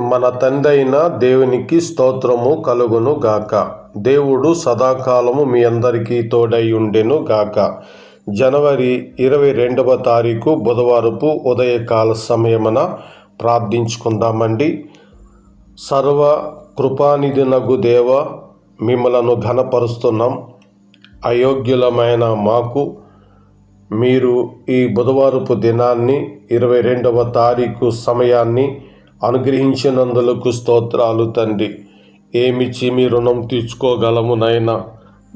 మన తండ్రైన దేవునికి స్తోత్రము కలుగును గాక. దేవుడు సదాకాలము మీ అందరికీ తోడై ఉండెను గాక. జనవరి ఇరవై రెండవ తారీఖు బుధవారపు ఉదయకాల సమయమున ప్రార్థించుకుందామండి. సర్వ కృపానిధినగు దేవ మిమ్మలను ఘనపరుస్తున్నాం. అయోగ్యులమైన మాకు మీరు ఈ బుధవారపు దినాన్ని ఇరవై రెండవ తారీఖు సమయాన్ని అనుగ్రహించినందులకు స్తోత్రాలు తండ్రి. ఏమిచ్చి మీ రుణం తీర్చుకోగలము నాయనా?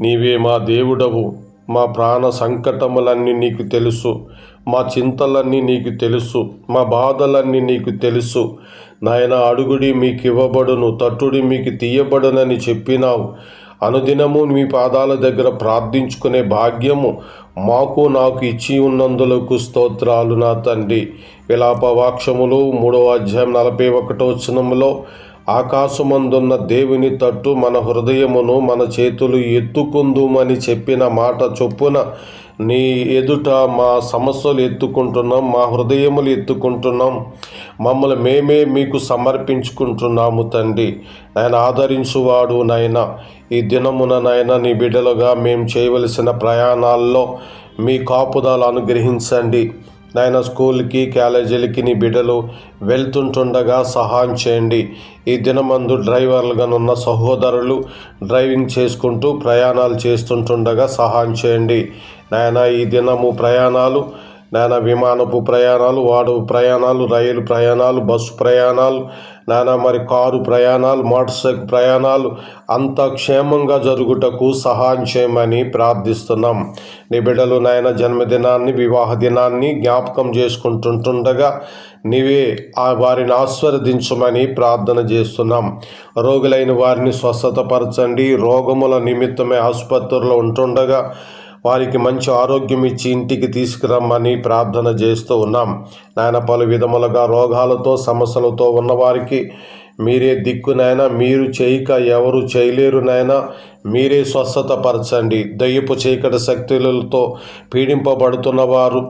నీవే మా దేవుడవు. మా ప్రాణ సంకటములన్నీ నీకు తెలుసు. మా చింతలన్నీ నీకు తెలుసు. మా బాధలన్నీ నీకు తెలుసు. నాయన అడుగుడి మీకు ఇవ్వబడును తట్టుడి మీకు తీయబడునని చెప్పినావు. అనుదినము మీ పాదాల దగ్గర ప్రార్థించుకునే భాగ్యము మాకు నాకు ఇచ్చి ఉన్నందులకు స్తోత్రాలు నా తండ్రి. విలాపవాక్షములు మూడవ అధ్యాయం నలభై ఒకటో వచనములో ఆకాశమందున్న దేవుని తట్టు మన హృదయమును మన చేతులు ఎత్తుకుందుమని చెప్పిన మాట చొప్పున నీ ఎదుట మా సమస్యలు ఎత్తుకుంటున్నాం మా హృదయములు ఎత్తుకుంటున్నాం. మమ్మల్ని మేమే మీకు సమర్పించుకుంటున్నాము తండ్రి. నాయన ఆదరించువాడు నాయన. ఈ దినమున నాయన నీ బిడ్డలుగా మేము చేయవలసిన ప్రయాణాల్లో మీ కాపుదాలు అనుగ్రహించండి. నాయన స్కూల్కి కాలేజీలకి నీ బిడ్డలు వెళ్తుంటుండగా సహాయం చేయండి. ఈ దినమందు డ్రైవర్లుగా ఉన్న సహోదరులు డ్రైవింగ్ చేసుకుంటూ ప్రయాణాలు చేస్తుంటుండగా సహాయం చేయండి. నాయన ఈ దినము ప్రయాణాలు నాయన విమానపు ప్రయాణాలు వాడు ప్రయాణాలు రైలు ప్రయాణాలు బస్సు ప్రయాణాలు నాయన మరి కారు ప్రయాణాలు మోటార్ సైకిల్ ప్రయాణాలు అంత క్షేమంగా జరుగుటకు సహాయం చేయమని ప్రార్థిస్తున్నాం. నీ బిడ్డలు నాయన జన్మదినాన్ని వివాహ దినాన్ని జ్ఞాపకం చేసుకుంటుంటుండగా నీవే ఆ వారిని ఆస్వాదించమని ప్రార్థన చేస్తున్నాం. రోగులైన వారిని స్వస్థతపరచండి. రోగముల నిమిత్తమే ఆసుపత్రిలో ఉంటుండగా వారికి మంచి ఆరోగ్యం ఇచ్చి ఇంటికి తీసుకురమ్మని ప్రార్థన చేస్తూ ఉన్నాం. నాయన పలు విధములుగా రోగాలతో సమస్యలతో ఉన్నవారికి మీరే దిక్కు నాయన మీరు చేయక ఎవరు చేయలేరు నాయన మీరే స్వస్థత పరచండి. దయ్యపు చీకటి శక్తులతో పీడింపబడుతున్న వారు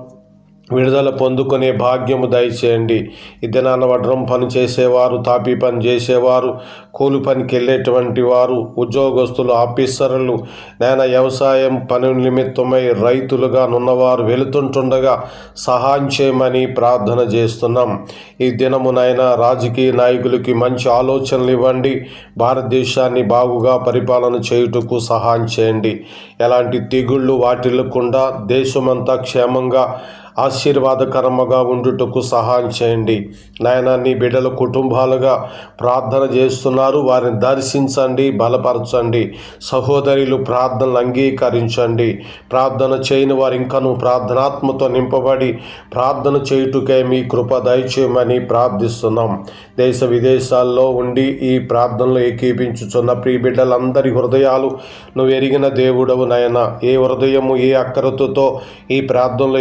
విడుదల పొందుకునే భాగ్యము దయచేయండి. ఇద్దనాన్న వడ్రం పని చేసేవారు తాపీ పని చేసేవారు కూలి పనికి వెళ్ళేటువంటి వారు ఉద్యోగస్తులు ఆఫీసర్లు నేను వ్యవసాయం పని నిమిత్తమై రైతులుగా ఉన్నవారు వెళుతుంటుండగా సహాయం చేయమని ప్రార్థన చేస్తున్నాం. ఈ దినమునైనా రాజకీయ నాయకులకి మంచి ఆలోచనలు ఇవ్వండి. భారతదేశాన్ని బాగుగా పరిపాలన చేయుటకు సహాయం చేయండి. ఎలాంటి తెగుళ్ళు వాటిల్లకుండా దేశమంతా క్షేమంగా ఆశీర్వాదకరముగా ఉండుటకు సహాయం చేయండి. నాయన నీ బిడ్డల కుటుంబాలుగా ప్రార్థన చేస్తున్నారు. వారిని దర్శించండి బలపరచండి. సహోదరులు ప్రార్థనలు అంగీకరించండి. ప్రార్థన చేయని వారు ఇంకను ప్రార్థనాత్మతో నింపబడి ప్రార్థన చేయుటకే మీ కృప దయచేయమని ప్రార్థిస్తున్నాం. దేశ విదేశాల్లో ఉండి ఈ ప్రార్థనలు ఏకీపించుచున్న ప్రియ బిడ్డలందరి హృదయాలు నువ్వు ఎరిగిన దేవుడవు నాయన. ఏ హృదయము ఏ అక్కరతతో ఈ ప్రార్థనలో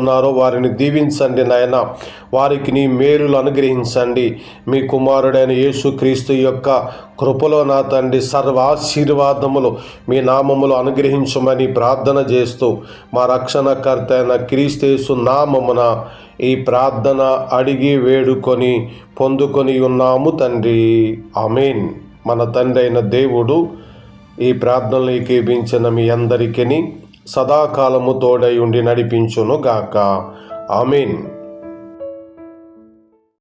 చేస్తున్నారో వారిని దీవించండి నాయన. వారికి నీ మేలులు అనుగ్రహించండి. మీ కుమారుడైన యేసుక్రీస్తు యొక్క కృపలో నా తండ్రి సర్వ ఆశీర్వాదములు మీ నామములు అనుగ్రహించమని ప్రార్థన చేస్తూ మా రక్షణకర్త అయిన క్రీస్తేసు నామమున ఈ ప్రార్థన అడిగి వేడుకొని పొందుకొని ఉన్నాము తండ్రి. అమీన్ మన తండ్రి అయిన దేవుడు ఈ ప్రార్థనలు ఏకీపించిన మీ అందరికీ సదాకాలము తోడై ఉండి నడిపించును గాక ఆమెన్.